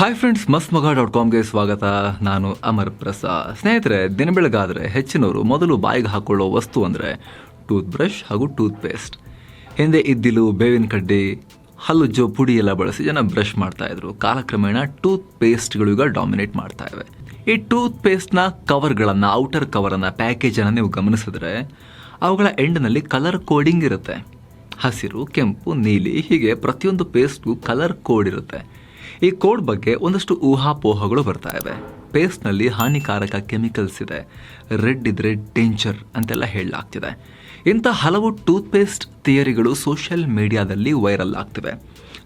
Hi friends ಮಸ್ತ್ ಮಗ dot ಕಾಮ್ಗೆ ಸ್ವಾಗತ. ನಾನು ಅಮರ್ ಪ್ರಸಾದ್. ಸ್ನೇಹಿತರೆ, ದಿನ ಬೆಳಗಾದರೆ ಹೆಚ್ಚಿನವರು ಮೊದಲು ಬಾಯಿಗೆ ಹಾಕ್ಕೊಳ್ಳೋ ವಸ್ತು ಅಂದರೆ ಟೂತ್ ಬ್ರಷ್ ಹಾಗೂ ಟೂತ್ ಪೇಸ್ಟ್ ಹಿಂದೆ ಇದ್ದಿಲು ಬೇವಿನ ಕಡ್ಡಿ, ಹಲ್ಲುಜ್ಜೋ ಪುಡಿ ಎಲ್ಲ ಬಳಸಿ ಜನ ಬ್ರಷ್ ಮಾಡ್ತಾಯಿದ್ರು ಕಾಲಕ್ರಮೇಣ ಟೂತ್ ಪೇಸ್ಟ್ಗಳು ಈಗ ಡಾಮಿನೇಟ್ ಮಾಡ್ತಾ ಇವೆ. ಈ ಟೂತ್ ಪೇಸ್ಟ್ನ ಕವರ್ಗಳನ್ನು ಔಟರ್ ಕವರನ್ನು ಪ್ಯಾಕೇಜನ್ನು ನೀವು ಗಮನಿಸಿದ್ರೆ ಅವುಗಳ ಎಂಡ್ನಲ್ಲಿ ಕಲರ್ ಕೋಡಿಂಗ್ ಇರುತ್ತೆ. ಹಸಿರು, ಕೆಂಪು, ನೀಲಿ ಹೀಗೆ ಪ್ರತಿಯೊಂದು ಪೇಸ್ಟ್ಗೂ ಕಲರ್ ಕೋಡ್ ಇರುತ್ತೆ. ಈ ಕೋಡ್ ಬಗ್ಗೆ ಒಂದಷ್ಟು ಊಹಾಪೋಹಗಳು ಬರ್ತಾ ಇವೆ. ಪೇಸ್ಟ್ನಲ್ಲಿ ಹಾನಿಕಾರಕ ಕೆಮಿಕಲ್ಸ್ ಇದೆ. ರೆಡ್ ಇದ್ರೆ ಡೇಂಜರ್ ಅಂತೆಲ್ಲ ಹೇಳಲಾಗ್ತಿದೆ. ಇಂಥ ಹಲವು ಟೂತ್ಪೇಸ್ಟ್ ಥಿಯರಿಗಳು ಸೋಷಿಯಲ್ ಮೀಡಿಯಾದಲ್ಲಿ ವೈರಲ್ ಆಗ್ತಿವೆ.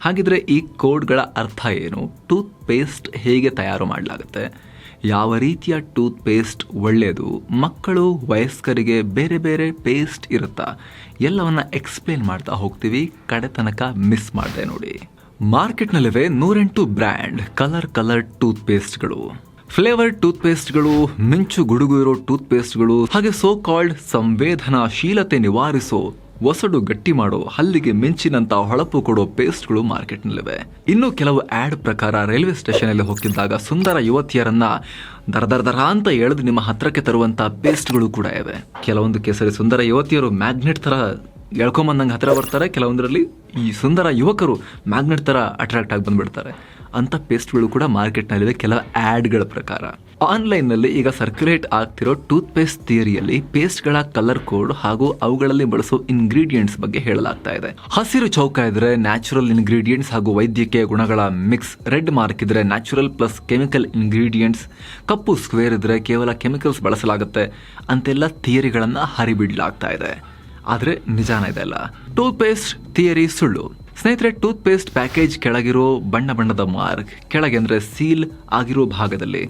ಹಾಗಿದ್ರೆ ಈ ಕೋಡ್ಗಳ ಅರ್ಥ ಏನು? ಟೂತ್ ಪೇಸ್ಟ್ ಹೇಗೆ ತಯಾರು ಮಾಡಲಾಗುತ್ತೆ? ಯಾವ ರೀತಿಯ ಟೂತ್ ಪೇಸ್ಟ್ ಒಳ್ಳೆಯದು? ಮಕ್ಕಳು, ವಯಸ್ಕರಿಗೆ ಬೇರೆ ಬೇರೆ ಪೇಸ್ಟ್ ಇರುತ್ತಾ? ಎಲ್ಲವನ್ನ ಎಕ್ಸ್ಪ್ಲೇನ್ ಮಾಡ್ತಾ ಹೋಗ್ತೀವಿ. ಕಡೆ ತನಕ ಮಿಸ್ ಮಾಡಿದೆ ನೋಡಿ. ಮಾರ್ಕೆಟ್ನಲ್ಲಿವೆ ನೂರೆಂಟು ಬ್ರ್ಯಾಂಡ್ ಕಲರ್ ಕಲರ್ ಟೂತ್ ಪೇಸ್ಟ್ಗಳು ಫ್ಲೇವರ್ ಟೂತ್ ಪೇಸ್ಟ್ಗಳು ಮಿಂಚು ಗುಡುಗು ಇರೋ ಟೂತ್ ಪೇಸ್ಟ್ಗಳು ಹಾಗೆ ಸೋ ಕಾಲ್ಡ್ ಸಂವೇದನಾಶೀಲತೆ ನಿವಾರಿಸೋ ಒಸಡು ಗಟ್ಟಿ ಮಾಡೋ, ಹಲ್ಲಿಗೆ ಮಿಂಚಿನಂತ ಹೊಳಪು ಕೊಡೋ ಪೇಸ್ಟ್ಗಳು ಮಾರ್ಕೆಟ್ನಲ್ಲಿವೆ. ಇನ್ನು ಕೆಲವು ಆಡ್ ಪ್ರಕಾರ ರೈಲ್ವೆ ಸ್ಟೇಷನ್ ಅಲ್ಲಿ ಹೋಗಿದ್ದಾಗ ಸುಂದರ ಯುವತಿಯರನ್ನ ದರ ದರ ದರ ಅಂತ ಎಳೆದು ನಿಮ್ಮ ಹತ್ರಕ್ಕೆ ತರುವಂತ ಪೇಸ್ಟ್ಗಳು ಕೂಡ ಇವೆ. ಕೆಲವೊಂದು ಕೇಸರಿ ಸುಂದರ ಯುವತಿಯರು ಮ್ಯಾಗ್ನೆಟ್ ತರ ಎಳ್ಕೊಂಬಂದಂಗೆ ಹತ್ತಿರ ಬರ್ತಾರೆ. ಕೆಲವೊಂದರಲ್ಲಿ ಈ ಸುಂದರ ಯುವಕರು ಮ್ಯಾಗ್ನೆಟ್ ಥರ ಅಟ್ರಾಕ್ಟ್ ಆಗಿ ಬಂದುಬಿಡ್ತಾರೆ. ಅಂಥ ಪೇಸ್ಟ್ಗಳು ಕೂಡ ಮಾರ್ಕೆಟ್ನಲ್ಲಿವೆ ಕೆಲವು ಆ್ಯಡ್ಗಳ ಪ್ರಕಾರ. ಆನ್ಲೈನ್ನಲ್ಲಿ ಈಗ ಸರ್ಕ್ಯುಲೇಟ್ ಆಗ್ತಿರೋ ಟೂತ್ ಪೇಸ್ಟ್ ಥಿಯರಿಯಲ್ಲಿ ಪೇಸ್ಟ್ಗಳ ಕಲರ್ ಕೋಡ್ ಹಾಗೂ ಅವುಗಳಲ್ಲಿ ಬಳಸೋ ಇಂಗ್ರೀಡಿಯೆಂಟ್ಸ್ ಬಗ್ಗೆ ಹೇಳಲಾಗ್ತಾ ಇದೆ. ಹಸಿರು ಚೌಕ ಇದ್ರೆ ನ್ಯಾಚುರಲ್ ಇಂಗ್ರೀಡಿಯೆಂಟ್ಸ್ ಹಾಗೂ ವೈದ್ಯಕೀಯ ಗುಣಗಳ ಮಿಕ್ಸ್ ರೆಡ್ ಮಾರ್ಕ್ ಇದ್ರೆ ನ್ಯಾಚುರಲ್ ಪ್ಲಸ್ ಕೆಮಿಕಲ್ ಇಂಗ್ರೀಡಿಯೆಂಟ್ಸ್ ಕಪ್ಪು ಸ್ಕ್ವೇರ್ ಇದ್ರೆ ಕೇವಲ ಕೆಮಿಕಲ್ಸ್ ಬಳಸಲಾಗುತ್ತೆ. ಅಂತೆಲ್ಲ ಥಿಯರಿಗಳನ್ನು ಹರಿಬಿಡಲಾಗ್ತಾ ಇದೆ. ಆದರೆ ನಿಜಾನ ಇದೆಲ್ಲ ಟೂತ್ ಪೇಸ್ಟ್ ಥಿಯರಿ ಸುಳ್ಳು. ಸ್ನೇಹಿತರೆ ಟೂತ್ ಪೇಸ್ಟ್ ಪ್ಯಾಕೇಜ್ ಕೆಳಗಿರೋ ಬಣ್ಣ ಬಣ್ಣದ ಮಾರ್ಕ್, ಕೆಳಗೆ ಅಂದರೆ ಸೀಲ್ ಆಗಿರೋ ಭಾಗದಲ್ಲಿ.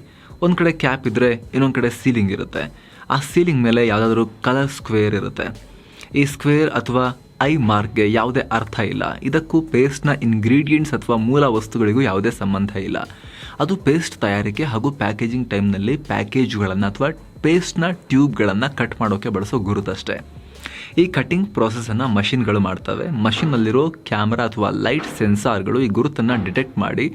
ಒಂದು ಕಡೆ ಕ್ಯಾಪ್ ಇದ್ದರೆ ಇನ್ನೊಂದು ಕಡೆ ಸೀಲಿಂಗ್ ಇರುತ್ತೆ. ಆ ಸೀಲಿಂಗ್ ಮೇಲೆ ಯಾವುದಾದ್ರೂ ಕಲರ್ ಸ್ಕ್ವೇರ್ ಇರುತ್ತೆ. ಈ ಸ್ಕ್ವೇರ್ ಅಥವಾ ಐ ಮಾರ್ಕ್ಗೆ ಯಾವುದೇ ಅರ್ಥ ಇಲ್ಲ. ಇದಕ್ಕೂ ಪೇಸ್ಟ್ನ ಇಂಗ್ರೀಡಿಯೆಂಟ್ಸ್ ಅಥವಾ ಮೂಲ ವಸ್ತುಗಳಿಗೂ ಯಾವುದೇ ಸಂಬಂಧ ಇಲ್ಲ. ಅದು ಪೇಸ್ಟ್ ತಯಾರಿಕೆ ಹಾಗೂ ಪ್ಯಾಕೇಜಿಂಗ್ ಟೈಮ್ನಲ್ಲಿ ಪ್ಯಾಕೇಜ್ಗಳನ್ನು ಅಥವಾ ಪೇಸ್ಟ್ನ ಟ್ಯೂಬ್ಗಳನ್ನು ಕಟ್ ಮಾಡೋಕ್ಕೆ ಬಳಸೋ ಗುರುತಷ್ಟೇ. ಈ ಕಟಿಂಗ್ ಪ್ರಾಸೆಸನ್ನು ಮಷಿನ್ಗಳು ಮಾಡ್ತವೆ. ಮಷಿನ್ನಲ್ಲಿರೋ ಕ್ಯಾಮ್ರಾ ಅಥವಾ ಲೈಟ್ ಸೆನ್ಸಾರ್ಗಳು ಈ ಗುರುತನ್ನು ಡಿಟೆಕ್ಟ್ ಮಾಡಿ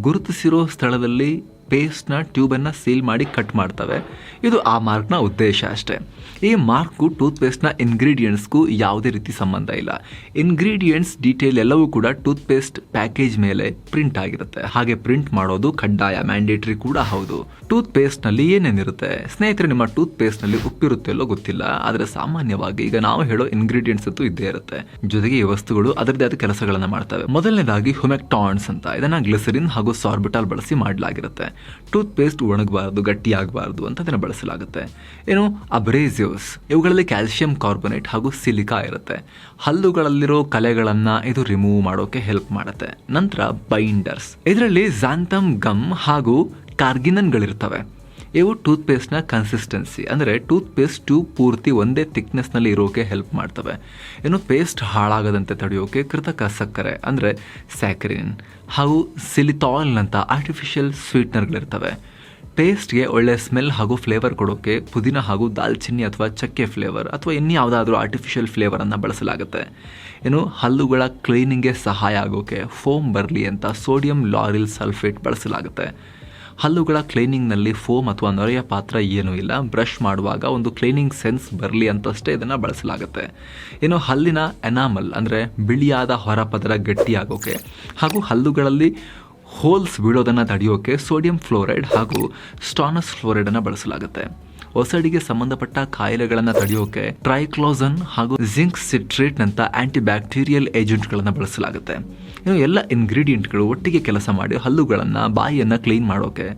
ಗುರುತಿಸಿರೋ ಸ್ಥಳದಲ್ಲಿ ಪೇಸ್ಟ್ನ ಟ್ಯೂಬನ್ನು ಸೀಲ್ ಮಾಡಿ ಕಟ್ ಮಾಡ್ತವೆ. ಇದು ಆ ಮಾರ್ಕ್ನ ಉದ್ದೇಶ ಅಷ್ಟೇ. ಈ ಮಾರ್ಕ್ಗೂ ಟೂತ್ ಪೇಸ್ಟ್ನ ಇಂಗ್ರೀಡಿಯೆಂಟ್ಸ್ಗೂ ಯಾವುದೇ ರೀತಿ ಸಂಬಂಧ ಇಲ್ಲ. ಇಂಗ್ರೀಡಿಯೆಂಟ್ಸ್ ಡೀಟೇಲ್ ಎಲ್ಲವೂ ಕೂಡ ಟೂತ್ ಪೇಸ್ಟ್ ಪ್ಯಾಕೇಜ್ ಮೇಲೆ ಪ್ರಿಂಟ್ ಆಗಿರುತ್ತೆ. ಹಾಗೆ ಪ್ರಿಂಟ್ ಮಾಡೋದು ಕಡ್ಡಾಯ ಮ್ಯಾಂಡೇಟ್ರಿ ಕೂಡ ಹೌದು. ಟೂತ್ ಪೇಸ್ಟ್ನಲ್ಲಿ ಏನೇನಿರುತ್ತೆ? ಸ್ನೇಹಿತರೆ, ನಿಮ್ಮ ಟೂತ್ ಪೇಸ್ಟ್ನಲ್ಲಿ ಉಪ್ಪಿರುತ್ತೆ ಅಲ್ಲೋ ಗೊತ್ತಿಲ್ಲ. ಆದರೆ ಸಾಮಾನ್ಯವಾಗಿ ಈಗ ನಾವು ಹೇಳೋ ಇಂಗ್ರೀಡಿಯೆಂಟ್ಸ್ ಅಂತೂ ಇದ್ದೇ ಇರುತ್ತೆ. ಜೊತೆಗೆ ಈ ವಸ್ತುಗಳು ಅದರದೇ ಆದ ಕೆಲಸಗಳನ್ನು ಮಾಡ್ತವೆ. ಮೊದಲನೇದಾಗಿ ಹುಮೆಕ್ಟಾನ್ಸ್ ಅಂತ. ಇದನ್ನ ಗ್ಲಿಸರಿನ್ ಹಾಗೂ ಸಾರ್ಬಿಟಾಲ್ ಬಳಸಿ ಮಾಡಲಾಗಿರುತ್ತೆ. ಟೂತ್ ಪೇಸ್ಟ್ ಒಣಗಬಾರದು, ಗಟ್ಟಿಯಾಗಬಾರದು ಅಂತ ಅದನ್ನು ಬಳಸಲಾಗುತ್ತೆ. ಏನು? ಅಬ್ರೇಸಿವ್ಸ್. ಇವುಗಳಲ್ಲಿ ಕ್ಯಾಲ್ಸಿಯಂ ಕಾರ್ಬೊನೇಟ್ ಹಾಗೂ ಸಿಲಿಕಾ ಇರುತ್ತೆ. ಹಲ್ಲುಗಳಲ್ಲಿರೋ ಕಲೆಗಳನ್ನು ಇದು ರಿಮೂವ್ ಮಾಡೋಕೆ ಹೆಲ್ಪ್ ಮಾಡುತ್ತೆ. ನಂತರ ಬೈಂಡರ್ಸ್. ಇದರಲ್ಲಿ ಝಾಂಥಮ್ ಗಮ್ ಹಾಗೂ ಕಾರ್ಗಿನನ್ಗಳಿರ್ತವೆ. ಇವು ಟೂತ್ಪೇಸ್ಟ್ನ ಕನ್ಸಿಸ್ಟೆನ್ಸಿ ಅಂದರೆ ಟೂತ್ಪೇಸ್ಟ್ ಟ್ಯೂಬ್ ಪೂರ್ತಿ ಒಂದೇ ಥಿಕ್ನೆಸ್ನಲ್ಲಿ ಇರೋಕೆ ಹೆಲ್ಪ್ ಮಾಡ್ತವೆ. ಇನ್ನು ಪೇಸ್ಟ್ ಹಾಳಾಗದಂತೆ ತಡೆಯೋಕೆ ಕೃತಕ ಸಕ್ಕರೆ, ಅಂದರೆ ಸ್ಯಾಕ್ರಿನ್ ಹಾಗೂ ಸಿಲಿಥಾಯ್ಲ್ನಂಥ ಆರ್ಟಿಫಿಷಿಯಲ್ ಸ್ವೀಟ್ನರ್ಗಳಿರ್ತವೆ ಪೇಸ್ಟ್ಗೆ ಒಳ್ಳೆ ಸ್ಮೆಲ್ ಹಾಗೂ ಫ್ಲೇವರ್ ಕೊಡೋಕೆ ಪುದೀನ ಹಾಗೂ ದಾಲ್ಚಿನ್ನಿ ಅಥವಾ ಚಕ್ಕೆ ಫ್ಲೇವರ್ ಅಥವಾ ಇನ್ಯಾವುದಾದ್ರೂ ಆರ್ಟಿಫಿಷಿಯಲ್ ಫ್ಲೇವರನ್ನು ಬಳಸಲಾಗುತ್ತೆ. ಇನ್ನು ಹಲ್ಲುಗಳ ಕ್ಲೀನಿಂಗ್ಗೆ ಸಹಾಯ ಆಗೋಕೆ ಫೋಮ್ ಬರಲಿ ಅಂತ ಸೋಡಿಯಂ ಲಾರಿಲ್ ಸಲ್ಫೇಟ್ ಬಳಸಲಾಗುತ್ತೆ. ಹಲ್ಲುಗಳ ಕ್ಲೀನಿಂಗ್ನಲ್ಲಿ ಫೋಮ್ ಅಥವಾ ನೊರೆಯ ಪಾತ್ರ ಏನೂ ಇಲ್ಲ. ಬ್ರಷ್ ಮಾಡುವಾಗ ಒಂದು ಕ್ಲೀನಿಂಗ್ ಸೆನ್ಸ್ ಬರಲಿ ಅಂತಷ್ಟೇ ಇದನ್ನು ಬಳಸಲಾಗುತ್ತೆ. ಏನು ಹಲ್ಲಿನ ಎನಾಮಲ್ ಅಂದರೆ ಬಿಳಿಯಾದ ಹೊರಪದರ ಗಟ್ಟಿಯಾಗೋಕೆ ಹಾಗೂ ಹಲ್ಲುಗಳಲ್ಲಿ ಹೋಲ್ಸ್ ಬೀಳೋದನ್ನು ತಡೆಯೋಕೆ ಸೋಡಿಯಂ ಫ್ಲೋರೈಡ್ ಹಾಗೂ ಸ್ಟಾನಸ್ ಫ್ಲೋರೈಡನ್ನು ಬಳಸಲಾಗುತ್ತೆ. ಒಸಡಿಗೆ ಸಂಬಂಧಪಟ್ಟ ಕಾಯಿಲೆಗಳನ್ನು ತಡೆಯೋಕೆ ಟ್ರೈಕ್ಲೋಸನ್ ಹಾಗೂ ಜಿಂಕ್ ಸಿಟ್ರೇಟ್ ನಂತ ಆಂಟಿ ಬ್ಯಾಕ್ಟೀರಿಯಲ್ ಏಜೆಂಟ್ಗಳನ್ನು ಬಳಸಲಾಗುತ್ತೆ. ಇನ್ನು ಎಲ್ಲ ಇಂಗ್ರೀಡಿಯೆಂಟ್ಗಳು ಒಟ್ಟಿಗೆ ಕೆಲಸ ಮಾಡಿ ಹಲ್ಲುಗಳನ್ನು ಬಾಯಿಯನ್ನು ಕ್ಲೀನ್ ಮಾಡೋಕೆ,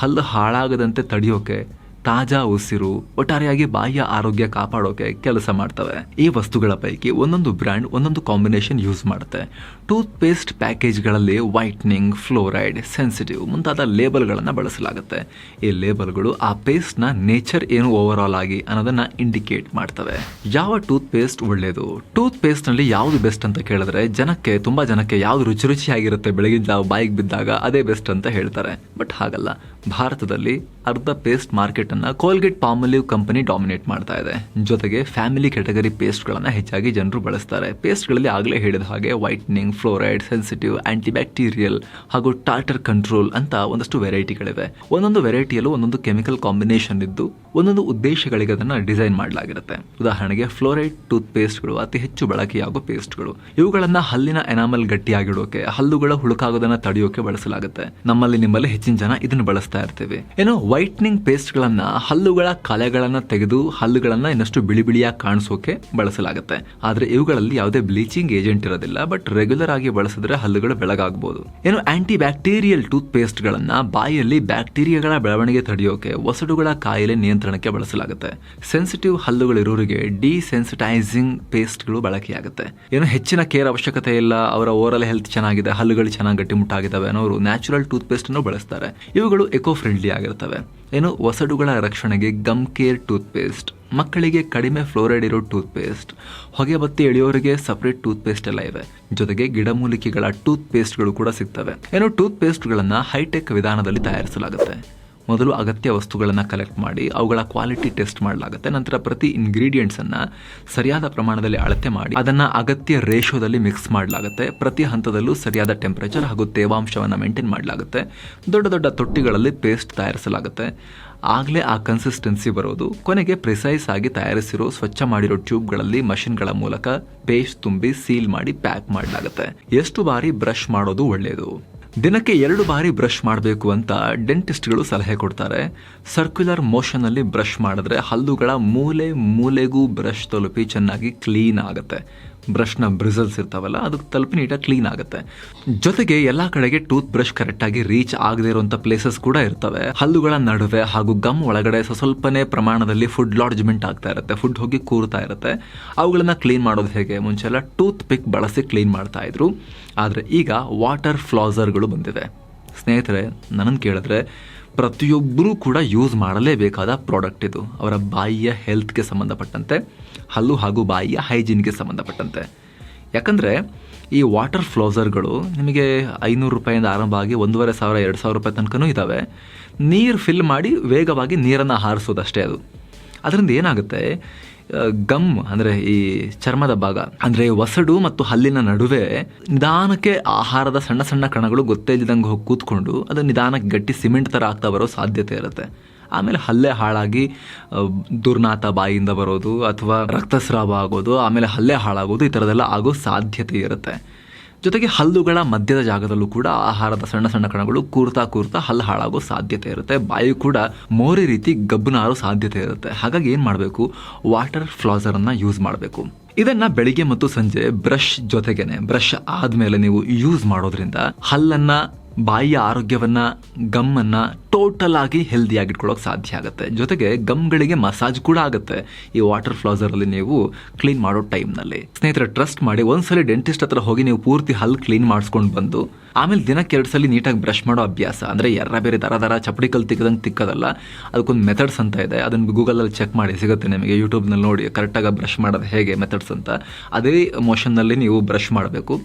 ಹಲ್ಲು ಹಾಳಾಗದಂತೆ ತಡೆಯೋಕೆ ತಾಜಾ ಉಸಿರು, ಒಟ್ಟಾರೆಯಾಗಿ ಬಾಯಿಯ ಆರೋಗ್ಯ ಕಾಪಾಡೋಕೆ ಕೆಲಸ ಮಾಡ್ತವೆ. ಈ ವಸ್ತುಗಳ ಪೈಕಿ ಒಂದೊಂದು ಬ್ರ್ಯಾಂಡ್, ಒಂದೊಂದು ಕಾಂಬಿನೇಷನ್ ಯೂಸ್ ಮಾಡುತ್ತೆ. ಟೂತ್ ಪೇಸ್ಟ್ ಪ್ಯಾಕೇಜ್ಗಳಲ್ಲಿ ವೈಟ್ನಿಂಗ್, ಫ್ಲೋರೈಡ್, ಸೆನ್ಸಿಟಿವ್ ಮುಂತಾದ ಲೇಬಲ್ಗಳನ್ನು ಬಳಸಲಾಗುತ್ತೆ. ಈ ಲೇಬಲ್ಗಳು ಆ ಪೇಸ್ಟ್ನ ನೇಚರ್ ಏನು ಓವರ್ ಆಲ್ ಆಗಿ ಅನ್ನೋದನ್ನ ಇಂಡಿಕೇಟ್ ಮಾಡ್ತವೆ. ಯಾವ ಟೂತ್ ಪೇಸ್ಟ್ ಒಳ್ಳೆಯದು ಟೂತ್ ಪೇಸ್ಟ್ನಲ್ಲಿ ಯಾವುದು ಬೆಸ್ಟ್ ಅಂತ ಕೇಳಿದ್ರೆ ಜನಕ್ಕೆ, ತುಂಬಾ ಜನಕ್ಕೆ ಯಾವ್ದು ರುಚಿ ರುಚಿಯಾಗಿರುತ್ತೆ ಬೆಳಗಿನ ಜಾವ ಬಾಯಿಗೆ ಬಿದ್ದಾಗ ಅದೇ ಬೆಸ್ಟ್ ಅಂತ ಹೇಳ್ತಾರೆ. ಬಟ್ ಹಾಗಲ್ಲ. ಭಾರತದಲ್ಲಿ ಅರ್ಧ ಪೇಸ್ಟ್ ಮಾರ್ಕೆಟ್ ಅನ್ನ ಕೋಲ್ಗೇಟ್ ಪಾಮಲಿವ್ ಕಂಪನಿ ಡಾಮಿನೇಟ್ ಮಾಡ್ತಾ ಇದೆ. ಜೊತೆಗೆ ಫ್ಯಾಮಿಲಿ ಕ್ಯಾಟಗರಿ ಪೇಸ್ಟ್ಗಳನ್ನ ಹೆಚ್ಚಾಗಿ ಜನರು ಬಳಸ್ತಾರೆ. ಪೇಸ್ಟ್ಗಳಲ್ಲಿ ಆಗಲೇ ಹೇಳಿದ ಹಾಗೆ ವೈಟ್ನಿಂಗ್ ಫ್ಲೋರೈಡ್ ಸೆನ್ಸಿಟಿವ್ ಆಂಟಿಬ್ಯಾಕ್ಟೀರಿಯಲ್ ಹಾಗೂ ಟಾರ್ಟರ್ ಕಂಟ್ರೋಲ್ ಅಂತ ಒಂದಷ್ಟು ವೆರೈಟಿಗಳಿವೆ ಒಂದೊಂದು ವೆರೈಟಿಯಲ್ಲೂ ಒಂದೊಂದು ಕೆಮಿಕಲ್ ಕಾಂಬಿನೇಷನ್ ಇದ್ದು ಒಂದೊಂದು ಉದ್ದೇಶಗಳಿಗೆ ಅದನ್ನ ಡಿಸೈನ್ ಮಾಡಲಾಗಿರುತ್ತೆ. ಉದಾಹರಣೆಗೆ ಫ್ಲೋರೈಡ್ ಟೂತ್ ಪೇಸ್ಟ್ಗಳು ಅತಿ ಹೆಚ್ಚು ಬಳಕೆಯಾಗುವ ಪೇಸ್ಟ್ಗಳು ಇವುಗಳನ್ನ ಹಲ್ಲಿನ ಎನಾಮಲ್ ಗಟ್ಟಿಯಾಗಿಡೋಕೆ, ಹಲ್ಲುಗಳ ಹುಳುಕಾಗೋದನ್ನ ತಡೆಯೋಕೆ ಬಳಸಲಾಗುತ್ತೆ. ನಮ್ಮಲ್ಲಿ ನಿಮ್ಮಲ್ಲಿ ಹೆಚ್ಚಿನ ಜನ ಇದನ್ನು ಬಳಸ್ತಾ ಇರ್ತೀವಿ. ಏನೋ ವೈಟ್ನಿಂಗ್ ಪೇಸ್ಟ್ ಗಳನ್ನ, ಹಲ್ಲುಗಳ ಕಲೆಗಳನ್ನ ತೆಗೆದು, ಹಲ್ಲುಗಳನ್ನ ಇನ್ನಷ್ಟು ಬಿಳಿ ಬಿಳಿಯಾಗಿ ಕಾಣಿಸೋಕೆ ಬಳಸಲಾಗುತ್ತೆ. ಆದ್ರೆ ಇವುಗಳಲ್ಲಿ ಯಾವುದೇ ಬ್ಲೀಚಿಂಗ್ ಏಜೆಂಟ್ ಇರೋದಿಲ್ಲ ಬಟ್ ರೆಗ್ಯುಲರ್ ಆಗಿ ಬಳಸಿದ್ರೆ ಹಲ್ಲುಗಳು ಬೆಳಗಾಗಬಹುದು ಏನು ಆಂಟಿ ಬ್ಯಾಕ್ಟೀರಿಯಲ್ ಟೂತ್ ಪೇಸ್ಟ್ ಗಳನ್ನ ಬಾಯಿಯಲ್ಲಿ ಬ್ಯಾಕ್ಟೀರಿಯಾಗಳ ಬೆಳವಣಿಗೆ ತಡೆಯೋಕೆ ಒಸಡುಗಳ ಕಾಯಿಲೆ ನಿಯಂತ್ರಣಕ್ಕೆ ಬಳಸಲಾಗುತ್ತೆ. ಸೆನ್ಸಿಟಿವ್ ಹಲ್ಲುಗಳಿರೋರಿಗೆ ಡಿಸೆನ್ಸಿಟೈಸಿಂಗ್ ಪೇಸ್ಟ್ಗಳು ಬಳಕೆಯಾಗುತ್ತೆ. ಏನು ಹೆಚ್ಚಿನ ಕೇರ್ ಅವಶ್ಯಕತೆ ಇಲ್ಲ, ಅವರ ಓರಲ್ ಹೆಲ್ತ್ ಚೆನ್ನಾಗಿದೆ, ಹಲ್ಲುಗಳು ಚೆನ್ನಾಗಿ ಗಟ್ಟಿಮುಟ್ಟಾಗಿದ್ದಾವೆ ಅನ್ನೋರು ನ್ಯಾಚುರಲ್ ಟೂತ್ ಪೇಸ್ಟ್ ಅನ್ನು ಬಳಸ್ತಾರೆ. ಇವುಗಳು ಎಕೋ ಫ್ರೆಂಡ್ಲಿ ಆಗಿರ್ತವೆ ಏನು ಒಸಡುಗಳ ರಕ್ಷಣೆಗೆ ಗಮ್ ಕೇರ್ ಟೂತ್ ಪೇಸ್ಟ್ ಮಕ್ಕಳಿಗೆ ಕಡಿಮೆ ಫ್ಲೋರೈಡ್ ಇರೋ ಟೂತ್ ಪೇಸ್ಟ್ ಹೊಗೆ ಬತ್ತಿ ಎಳೆಯೋರಿಗೆ ಸಪ್ರೇಟ್ ಟೂತ್ ಪೇಸ್ಟ್ ಎಲ್ಲ ಇವೆ ಜೊತೆಗೆ ಗಿಡಮೂಲಿಕೆಗಳ ಟೂತ್ ಪೇಸ್ಟ್ಗಳು ಕೂಡ ಸಿಗ್ತವೆ. ಏನು ಟೂತ್ ಪೇಸ್ಟ್ಗಳನ್ನು ಹೈಟೆಕ್ ವಿಧಾನದಲ್ಲಿ ತಯಾರಿಸಲಾಗುತ್ತೆ. ಮೊದಲು ಅಗತ್ಯ ವಸ್ತುಗಳನ್ನು ಕಲೆಕ್ಟ್ ಮಾಡಿ ಅವುಗಳ ಕ್ವಾಲಿಟಿ ಟೆಸ್ಟ್ ಮಾಡಲಾಗುತ್ತೆ. ನಂತರ ಪ್ರತಿ ಇಂಗ್ರೀಡಿಯೆಂಟ್ಸನ್ನು ಸರಿಯಾದ ಪ್ರಮಾಣದಲ್ಲಿ ಅಳತೆ ಮಾಡಿ ಅದನ್ನು ಅಗತ್ಯ ರೇಷೋದಲ್ಲಿ ಮಿಕ್ಸ್ ಮಾಡಲಾಗುತ್ತೆ. ಪ್ರತಿ ಹಂತದಲ್ಲೂ ಸರಿಯಾದ ಟೆಂಪರೇಚರ್ ಹಾಗೂ ತೇವಾಂಶವನ್ನು ಮೇಂಟೈನ್ ಮಾಡಲಾಗುತ್ತೆ. ದೊಡ್ಡ ದೊಡ್ಡ ತೊಟ್ಟಿಗಳಲ್ಲಿ ಪೇಸ್ಟ್ ತಯಾರಿಸಲಾಗುತ್ತೆ. ಆಗಲೇ ಆ ಕನ್ಸಿಸ್ಟೆನ್ಸಿ ಬರೋದು. ಕೊನೆಗೆ ಪ್ರಿಸೈಸ್ ಆಗಿ ತಯಾರಿಸಿರೋ, ಸ್ವಚ್ಛ ಮಾಡಿರೋ ಟ್ಯೂಬ್ಗಳಲ್ಲಿ ಮಷಿನ್ಗಳ ಮೂಲಕ ಪೇಸ್ಟ್ ತುಂಬಿ ಸೀಲ್ ಮಾಡಿ ಪ್ಯಾಕ್ ಮಾಡಲಾಗುತ್ತೆ. ಎಷ್ಟು ಬಾರಿ ಬ್ರಷ್ ಮಾಡೋದು ಒಳ್ಳೆಯದು ದಿನಕ್ಕೆ ಎರಡು ಬಾರಿ ಬ್ರಷ್ ಮಾಡಬೇಕು ಅಂತ ಡೆಂಟಿಸ್ಟ್ಗಳು ಸಲಹೆ ಕೊಡ್ತಾರೆ. ಸರ್ಕ್ಯುಲರ್ ಮೋಷನಲ್ಲಿ ಬ್ರಷ್ ಮಾಡಿದ್ರೆ ಹಲ್ಲುಗಳ ಮೂಲೆ ಮೂಲೆಗೂ ಬ್ರಷ್ ತಲುಪಿ ಚೆನ್ನಾಗಿ ಕ್ಲೀನ್ ಆಗುತ್ತೆ. ಬ್ರಷ್ನ ಬ್ರಿಸಲ್ಸ್ ಇರ್ತಾವಲ್ಲ, ಅದಕ್ಕೆ ತಲುಪಿ ನೀಟಾಗಿ ಕ್ಲೀನ್ ಆಗುತ್ತೆ. ಜೊತೆಗೆ ಎಲ್ಲ ಕಡೆಗೆ ಟೂತ್ ಬ್ರಷ್ ಕರೆಕ್ಟಾಗಿ ರೀಚ್ ಆಗದೆ ಇರುವಂಥ ಪ್ಲೇಸಸ್ ಕೂಡ ಇರ್ತವೆ. ಹಲ್ಲುಗಳ ನಡುವೆ ಹಾಗೂ ಗಮ್ ಒಳಗಡೆ ಸ್ವ- ಸ್ವಲ್ಪನೇ ಪ್ರಮಾಣದಲ್ಲಿ ಫುಡ್ ಲಾಡ್ಜ್ಮೆಂಟ್ ಆಗ್ತಾ ಇರುತ್ತೆ. ಫುಡ್ ಹೋಗಿ ಕೂರ್ತಾ ಇರುತ್ತೆ. ಅವುಗಳನ್ನ ಕ್ಲೀನ್ ಮಾಡೋದು ಹೇಗೆ? ಮುಂಚೆ ಎಲ್ಲ ಟೂತ್ ಪಿಕ್ ಬಳಸಿ ಕ್ಲೀನ್ ಮಾಡ್ತಾ ಇದ್ರು. ಆದರೆ ಈಗ ವಾಟರ್ ಫ್ಲಾಸರ್ಗಳು ಬಂದಿದೆ ಸ್ನೇಹಿತರೆ ನನ್ನನ್ನು ಕೇಳಿದ್ರೆ ಪ್ರತಿಯೊಬ್ಬರೂ ಕೂಡ ಯೂಸ್ ಮಾಡಲೇಬೇಕಾದ ಪ್ರಾಡಕ್ಟ್ ಇದು. ಅವರ ಬಾಯಿಯ ಹೆಲ್ತ್ಗೆ ಸಂಬಂಧಪಟ್ಟಂತೆ. ಹಲ್ಲು ಹಾಗೂ ಬಾಯಿಯ ಹೈಜೀನ್ಗೆ ಸಂಬಂಧಪಟ್ಟಂತೆ. ಯಾಕಂದರೆ ಈ ವಾಟರ್ ಫ್ಲೋಸರ್ಗಳು ನಿಮಗೆ ಐನೂರು ರೂಪಾಯಿಂದ ಆರಂಭ ಆಗಿ ಒಂದೂವರೆ ಸಾವಿರ, ಎರಡು ಸಾವಿರ ರೂಪಾಯಿ ತನಕನೂ ಇದ್ದಾವೆ ನೀರು ಫಿಲ್ ಮಾಡಿ ವೇಗವಾಗಿ ನೀರನ್ನು ಹಾರಿಸೋದಷ್ಟೇ ಅದು. ಅದರಿಂದ ಏನಾಗುತ್ತೆ? ಗಮ್ ಅಂದರೆ ಈ ಚರ್ಮದ ಭಾಗ, ಅಂದರೆ ಒಸಡು ಮತ್ತು ಹಲ್ಲಿನ ನಡುವೆ ನಿಧಾನಕ್ಕೆ ಆಹಾರದ ಸಣ್ಣ ಸಣ್ಣ ಕಣಗಳು ಗೊತ್ತೇ ಇಲ್ಲದಂಗೆ ಹೋಗಿ ಕೂತ್ಕೊಂಡು ಅದು ನಿಧಾನಕ್ಕೆ ಗಟ್ಟಿ ಸಿಮೆಂಟ್ ಥರ ಆಗ್ತಾ ಬರೋ ಸಾಧ್ಯತೆ ಇರುತ್ತೆ. ಆಮೇಲೆ ಹಲ್ಲೆ ಹಾಳಾಗಿ ದುರ್ನಾತ ಬಾಯಿಯಿಂದ ಬರೋದು ಅಥವಾ ರಕ್ತಸ್ರಾವ ಆಗೋದು, ಆಮೇಲೆ ಹಲ್ಲೆ ಹಾಳಾಗೋದು ಈ ಥರದೆಲ್ಲ ಆಗೋ ಸಾಧ್ಯತೆ ಇರುತ್ತೆ. ಜೊತೆಗೆ ಹಲ್ಲುಗಳ ಮಧ್ಯದ ಜಾಗದಲ್ಲೂ ಕೂಡ ಆಹಾರದ ಸಣ್ಣ ಸಣ್ಣ ಕಣಗಳು ಕೂರ್ತಾ ಕೂರ್ತಾ ಹಲ್ಲು ಹಾಳಾಗೋ ಸಾಧ್ಯತೆ ಇರುತ್ತೆ. ಬಾಯಿ ಕೂಡ ಮೋರಿ ರೀತಿ ಗಬ್ಬನಾರೋ ಸಾಧ್ಯತೆ ಇರುತ್ತೆ. ಹಾಗಾಗಿ ಏನು ಮಾಡಬೇಕು? ವಾಟರ್ ಫ್ಲಾಸರನ್ನು ಯೂಸ್ ಮಾಡಬೇಕು. ಇದನ್ನು ಬೆಳಿಗ್ಗೆ ಮತ್ತು ಸಂಜೆ ಬ್ರಷ್ ಜೊತೆಗೇನೆ, ಬ್ರಷ್ ಆದಮೇಲೆ ನೀವು ಯೂಸ್ ಮಾಡೋದ್ರಿಂದ ಹಲ್ಲನ್ನು, ಬಾಯಿಯ ಆರೋಗ್ಯವನ್ನು, ಗಮ್ಮನ್ನ ಟೋಟಲ್ ಆಗಿ ಹೆಲ್ದಿ ಆಗಿಟ್ಕೊಳ್ಳೋಕೆ ಸಾಧ್ಯ ಆಗುತ್ತೆ. ಜೊತೆಗೆ ಗಮ್ಗಳಿಗೆ ಮಸಾಜ್ ಕೂಡ ಆಗುತ್ತೆ ಈ ವಾಟರ್ ಫ್ಲಾಸರ್ ಅಲ್ಲಿ ನೀವು ಕ್ಲೀನ್ ಮಾಡೋ ಟೈಮ್ನಲ್ಲಿ ಸ್ನೇಹಿತರೆ ಟ್ರಸ್ಟ್ ಮಾಡಿ ಒಂದ್ಸಲಿ ಡೆಂಟಿಸ್ಟ್ ಹತ್ರ ಹೋಗಿ ನೀವು ಪೂರ್ತಿ ಹಲ್ ಕ್ಲೀನ್ ಮಾಡಿಸ್ಕೊಂಡು ಬಂದು, ಆಮೇಲೆ ದಿನಕ್ಕೆ ಎರಡು ಸಲ ನೀಟಾಗಿ ಬ್ರಷ್ ಮಾಡೋ ಅಭ್ಯಾಸ, ಅಂದ್ರೆ ಎರ್ರ ಬೇರೆ ದರ ದರ ಚಪಡಿ ಕಲ್ ತಿಕ್ಕದಂಗೆ ತಿಕ್ಕದಲ್ಲ, ಅದಕ್ಕೊಂದು ಮೆಥಡ್ಸ್ ಅಂತ ಇದೆ. ಅದನ್ನು ಗೂಗಲಲ್ಲಿ ಚೆಕ್ ಮಾಡಿ ಸಿಗುತ್ತೆ ನಿಮಗೆ ಯೂಟ್ಯೂಬ್ನಲ್ಲಿ ನೋಡಿ ಕರೆಕ್ಟಾಗಿ ಬ್ರಷ್ ಮಾಡೋದು ಹೇಗೆ ಮೆಥಡ್ಸ್ ಅಂತ. ಅದೇ ಮೋಷನ್ನಲ್ಲಿ ನೀವು ಬ್ರಷ್ ಮಾಡಬೇಕು.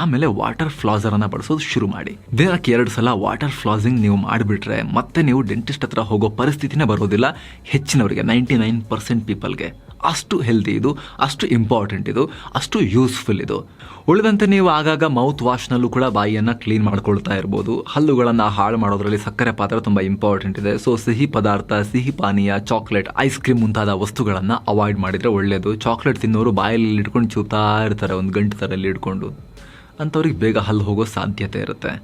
ಆಮೇಲೆ ವಾಟರ್ ಫ್ಲಾಸರನ್ನು ಬಳಸೋದು ಶುರು ಮಾಡಿ. ದಿನಕ್ಕೆ ಎರಡು ಸಲ ವಾಟರ್ ಫ್ಲಾಸಿಂಗ್ ನೀವು ಮಾಡಿಬಿಟ್ರೆ ಮತ್ತೆ ನೀವು ಡೆಂಟಿಸ್ಟ್ ಹತ್ರ ಹೋಗೋ ಪರಿಸ್ಥಿತಿನೇ ಬರೋದಿಲ್ಲ. ಹೆಚ್ಚಿನವರಿಗೆ ನೈಂಟಿ ನೈನ್ ಪರ್ಸೆಂಟ್ ಪೀಪಲ್ಗೆ ಅಷ್ಟು ಹೆಲ್ದಿ ಇದು, ಅಷ್ಟು ಇಂಪಾರ್ಟೆಂಟ್ ಇದು, ಅಷ್ಟು ಯೂಸ್ಫುಲ್ ಇದು. ಉಳಿದಂತೆ ನೀವು ಆಗಾಗ ಮೌತ್ ವಾಶ್ನಲ್ಲೂ ಕೂಡ ಬಾಯಿಯನ್ನು ಕ್ಲೀನ್ ಮಾಡ್ಕೊಳ್ತಾ ಇರ್ಬೋದು. ಹಲ್ಲುಗಳನ್ನು ಹಾಳು ಮಾಡೋದ್ರಲ್ಲಿ ಸಕ್ಕರೆ ಪಾತ್ರ ತುಂಬ ಇಂಪಾರ್ಟೆಂಟ್ ಇದೆ. ಸೊ ಸಿಹಿ ಪದಾರ್ಥ, ಸಿಹಿ ಪಾನೀಯ ಚಾಕ್ಲೇಟ್ ಐಸ್ ಕ್ರೀಮ್ ಮುಂತಾದ ವಸ್ತುಗಳನ್ನು ಅವಾಯ್ಡ್ ಮಾಡಿದರೆ ಒಳ್ಳೆಯದು ಚಾಕ್ಲೇಟ್ ತಿನ್ನೋರು ಬಾಯಲ್ಲಿ ಇಟ್ಕೊಂಡು ಚೂಪ್ತಾ ಇರ್ತಾರೆ, ಒಂದು ಗಂಟೆ ಥರಲ್ಲಿ ಇಟ್ಕೊಂಡು. ಅಂಥವ್ರಿಗೆ ಬೇಗ ಹಲ್ಲು ಹೋಗೋ ಸಾಧ್ಯತೆ ಇರುತ್ತೆ.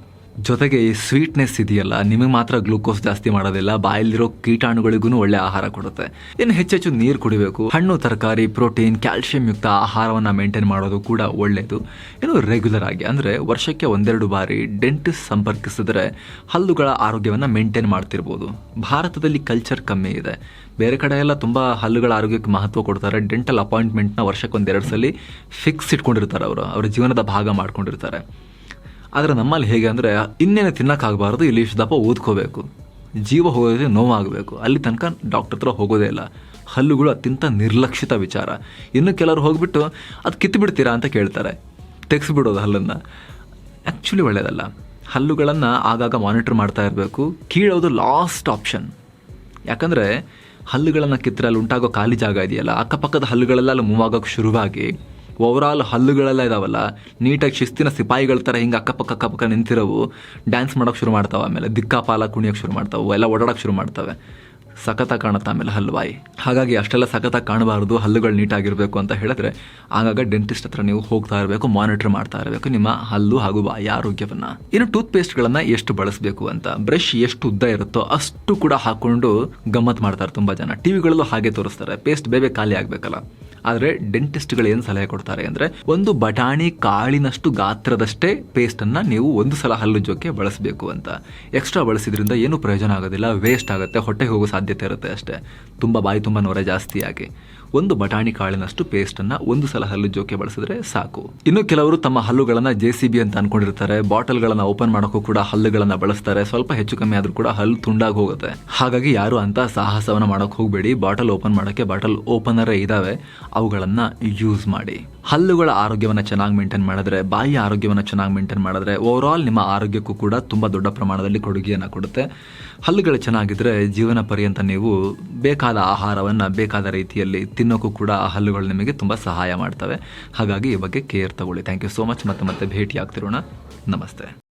ಜೊತೆಗೆ ಈ ಸ್ವೀಟ್ನೆಸ್ ಇದೆಯಲ್ಲ, ನಿಮಗೆ ಮಾತ್ರ ಗ್ಲೂಕೋಸ್ ಜಾಸ್ತಿ ಮಾಡೋದಿಲ್ಲ, ಬಾಯಲ್ಲಿರೋ ಕೀಟಾಣುಗಳಿಗೂ ಒಳ್ಳೆ ಆಹಾರ ಕೊಡುತ್ತೆ. ಇನ್ನು ಹೆಚ್ಚೆಚ್ಚು ನೀರು ಕುಡಿಬೇಕು. ಹಣ್ಣು, ತರಕಾರಿ ಪ್ರೋಟೀನ್ ಕ್ಯಾಲ್ಸಿಯಂ ಯುಕ್ತ ಆಹಾರವನ್ನು ಮೇಂಟೈನ್ ಮಾಡೋದು ಕೂಡ ಒಳ್ಳೆಯದು. ಇನ್ನು ರೆಗ್ಯುಲರ್ ಆಗಿ, ಅಂದರೆ ವರ್ಷಕ್ಕೆ ಒಂದೆರಡು ಬಾರಿ ಡೆಂಟಿಸ್ಟ್ ಸಂಪರ್ಕಿಸಿದ್ರೆ ಹಲ್ಲುಗಳ ಆರೋಗ್ಯವನ್ನು ಮೇಂಟೈನ್ ಮಾಡ್ತಿರ್ಬೋದು. ಭಾರತದಲ್ಲಿ ಕಲ್ಚರ್ ಕಮ್ಮಿ ಇದೆ. ಬೇರೆ ಕಡೆ ಎಲ್ಲ ತುಂಬ ಹಲ್ಲುಗಳ ಆರೋಗ್ಯಕ್ಕೆ ಮಹತ್ವ ಕೊಡ್ತಾರೆ. ಡೆಂಟಲ್ ಅಪಾಯಿಂಟ್ಮೆಂಟ್ನ ವರ್ಷಕ್ಕೆ ಒಂದೆರಡು ಸಲ ಫಿಕ್ಸ್ ಇಟ್ಕೊಂಡಿರ್ತಾರೆ ಅವರು. ಅವರ ಜೀವನದ ಭಾಗ ಮಾಡ್ಕೊಂಡಿರ್ತಾರೆ. ಆದರೆ ನಮ್ಮಲ್ಲಿ ಹೇಗೆ ಅಂದರೆ, ಇನ್ನೇನು ತಿನ್ನೋಕ್ಕಾಗಬಾರ್ದು, ಇಲ್ಲಿ ಇಷ್ಟು ದಪ್ಪ ಓದ್ಕೋಬೇಕು. ಜೀವ ಹೋಗೋದೇ ನೋವಾಗಬೇಕು. ಅಲ್ಲಿ ತನಕ ಡಾಕ್ಟರ್ ಹತ್ರ ಹೋಗೋದೇ ಇಲ್ಲ. ಹಲ್ಲುಗಳು ಅತ್ಯಂತ ನಿರ್ಲಕ್ಷಿತ ವಿಚಾರ. ಇನ್ನು ಕೆಲವರು ಹೋಗ್ಬಿಟ್ಟು, ಅದು ಕಿತ್ತು ಬಿಡ್ತೀರಾ ಅಂತ ಕೇಳ್ತಾರೆ. ತೆಗೆಸ್ಬಿಡೋದು ಹಲ್ಲನ್ನು. ಆ್ಯಕ್ಚುಲಿ ಒಳ್ಳೆಯದಲ್ಲ ಹಲ್ಲುಗಳನ್ನು ಆಗಾಗ ಮಾನಿಟರ್ ಮಾಡ್ತಾ ಇರಬೇಕು. ಕೀಳೋದು ಲಾಸ್ಟ್ ಆಪ್ಷನ್ ಯಾಕಂದರೆ, ಹಲ್ಲುಗಳನ್ನು ಕಿತ್ತರೆ ಅಲ್ಲಿ ಉಂಟಾಗೋ ಖಾಲಿ ಜಾಗ ಇದೆಯಲ್ಲ, ಅಕ್ಕಪಕ್ಕದ ಹಲ್ಲುಗಳೆಲ್ಲ ಅಲ್ಲಿ ಮೂವ್ ಶುರುವಾಗಿ ಓವರಾಲ್ ಹಲ್ಲುಗಳೆಲ್ಲ ಇದಾವಲ್ಲ? ನೀಟಾಗಿ ಶಿಸ್ತಿನ ಸಿಪಾಯಿಗಳ ಥರ ಹಿಂಗೆ ಅಕ್ಕಪಕ್ಕ ಅಕ್ಕಪಕ್ಕ ನಿಂತಿರೋವು. ಡ್ಯಾನ್ಸ್ ಮಾಡೋಕೆ ಶುರು ಮಾಡ್ತಾವೆ ಆಮೇಲೆ. ದಿಕ್ಕಾಪಾಲ ಕುಣಿಯೋಕೆ ಶುರು ಮಾಡ್ತಾವೆ. ಎಲ್ಲ ಓಡಾಡೋಕೆ ಶುರು ಮಾಡ್ತವೆ. ಸಖತ್ತಾಗಿ ಕಾಣುತ್ತೆ ಆಮೇಲೆ ಹಲ್ವಾಯಿ. ಹಾಗಾಗಿ ಅಷ್ಟೆಲ್ಲ ಸಖತ್ತಾಗಿ ಕಾಣಬಾರ್ದು. ಹಲ್ಲುಗಳು ನೀಟಾಗಿರಬೇಕು ಅಂತ ಹೇಳಿದ್ರೆ ಆಗಾಗ ಡೆಂಟಿಸ್ಟ್ ಹತ್ರ ನೀವು ಹೋಗ್ತಾ ಇರಬೇಕು ಮಾನಿಟರ್ ಮಾಡ್ತಾ ಇರಬೇಕು. ನಿಮ್ಮ ಹಲ್ಲು ಹಾಗೂ ಬಾಯಿ ಆರೋಗ್ಯವನ್ನು. ಇನ್ನು ಟೂತ್ ಪೇಸ್ಟ್ಗಳನ್ನು ಎಷ್ಟು ಬಳಸಬೇಕು ಅಂತ. ಬ್ರಷ್ ಎಷ್ಟು ಉದ್ದ ಇರುತ್ತೋ ಅಷ್ಟು ಕೂಡ ಹಾಕೊಂಡು ಗಮ್ಮತ್ ಮಾಡ್ತಾರೆ ತುಂಬ ಜನ. ಟಿವಿಗಳಲ್ಲೂ ಹಾಗೆ ತೋರಿಸ್ತಾರೆ. ಪೇಸ್ಟ್ ಬೇಬೇ ಖಾಲಿ ಆಗ್ಬೇಕಲ್ಲ. ಆದರೆ ಡೆಂಟಿಸ್ಟ್ಗಳು ಏನು ಸಲಹೆ ಕೊಡ್ತಾರೆ ಅಂದರೆ ಒಂದು ಬಟಾಣಿ ಕಾಳಿನಷ್ಟು ಗಾತ್ರದಷ್ಟೇ ಪೇಸ್ಟನ್ನು ನೀವು ಒಂದು ಸಲ ಹಲ್ಲುಜ್ಜೋಕ್ಕೆ ಬಳಸಬೇಕು ಅಂತ. ಎಕ್ಸ್ಟ್ರಾ ಬಳಸಿದ್ರಿಂದ ಏನು ಪ್ರಯೋಜನ ಆಗೋದಿಲ್ಲ ವೇಸ್ಟ್ ಆಗುತ್ತೆ, ಹೊಟ್ಟೆಗೆ ಹೋಗೋ ಸಾಧ್ಯತೆ ಇರುತ್ತೆ ಅಷ್ಟೇ. ತುಂಬ ಬಾಯಿ ತುಂಬ ನೊರೆ ಜಾಸ್ತಿಯಾಗಿ ಒಂದು ಬಟಾಣಿ ಕಾಳಿನಷ್ಟು ಪೇಸ್ಟನ್ನು ಒಂದು ಸಲ ಹಲ್ಲುಜ್ಜೋಕೆ ಬಳಸಿದ್ರೆ ಸಾಕು. ಇನ್ನು ಕೆಲವರು ತಮ್ಮ ಹಲ್ಲುಗಳನ್ನು ಜೆ ಸಿ ಬಿ ಅಂತ ಅನ್ಕೊಂಡಿರ್ತಾರೆ. ಬಾಟಲ್ಗಳನ್ನು ಓಪನ್ ಮಾಡೋಕ್ಕೂ ಕೂಡ ಹಲ್ಲುಗಳನ್ನು ಬಳಸ್ತಾರೆ. ಸ್ವಲ್ಪ ಹೆಚ್ಚು ಕಮ್ಮಿ ಆದರೂ ಕೂಡ ಹಲ್ಲು ತುಂಡಾಗಿ ಹೋಗುತ್ತೆ. ಹಾಗಾಗಿ ಯಾರು ಅಂತ ಸಾಹಸವನ್ನು ಮಾಡೋಕೆ ಹೋಗಬೇಡಿ. ಬಾಟಲ್ ಓಪನ್ ಮಾಡೋಕ್ಕೆ ಬಾಟಲ್ ಓಪನರೇ ಇದಾವೆ. ಅವುಗಳನ್ನು ಯೂಸ್ ಮಾಡಿ. ಹಲ್ಲುಗಳ ಆರೋಗ್ಯವನ್ನು ಚೆನ್ನಾಗಿ ಮೇಂಟೈನ್ ಮಾಡಿದ್ರೆ, ಬಾಯಿ ಆರೋಗ್ಯವನ್ನು ಚೆನ್ನಾಗಿ ಮೇಂಟೈನ್ ಮಾಡಿದ್ರೆ ಓವರ್ ಆಲ್ ನಿಮ್ಮ ಆರೋಗ್ಯಕ್ಕೂ ಕೂಡ ತುಂಬ ದೊಡ್ಡ ಪ್ರಮಾಣದಲ್ಲಿ ಕೊಡುಗೆಯನ್ನು ಕೊಡುತ್ತೆ. ಹಲ್ಲುಗಳು ಚೆನ್ನಾಗಿದ್ರೆ ಜೀವನ ಪರ್ಯಂತ ನೀವು ಬೇಕಾದ ಆಹಾರವನ್ನು ಬೇಕಾದ ರೀತಿಯಲ್ಲಿ ತಿನ್ನೋಕ್ಕೂ ಕೂಡ ಆ ಹಲ್ಲುಗಳು ನಿಮಗೆ ತುಂಬ ಸಹಾಯ ಮಾಡ್ತವೆ. ಹಾಗಾಗಿ ಈ ಬಗ್ಗೆ ಕೇರ್ ತಗೊಳ್ಳಿ. ಥ್ಯಾಂಕ್ ಯು ಸೋ ಮಚ್ ಮತ್ತೆ ಮತ್ತೆ ಭೇಟಿ ಆಗ್ತಿರೋಣ ನಮಸ್ತೆ.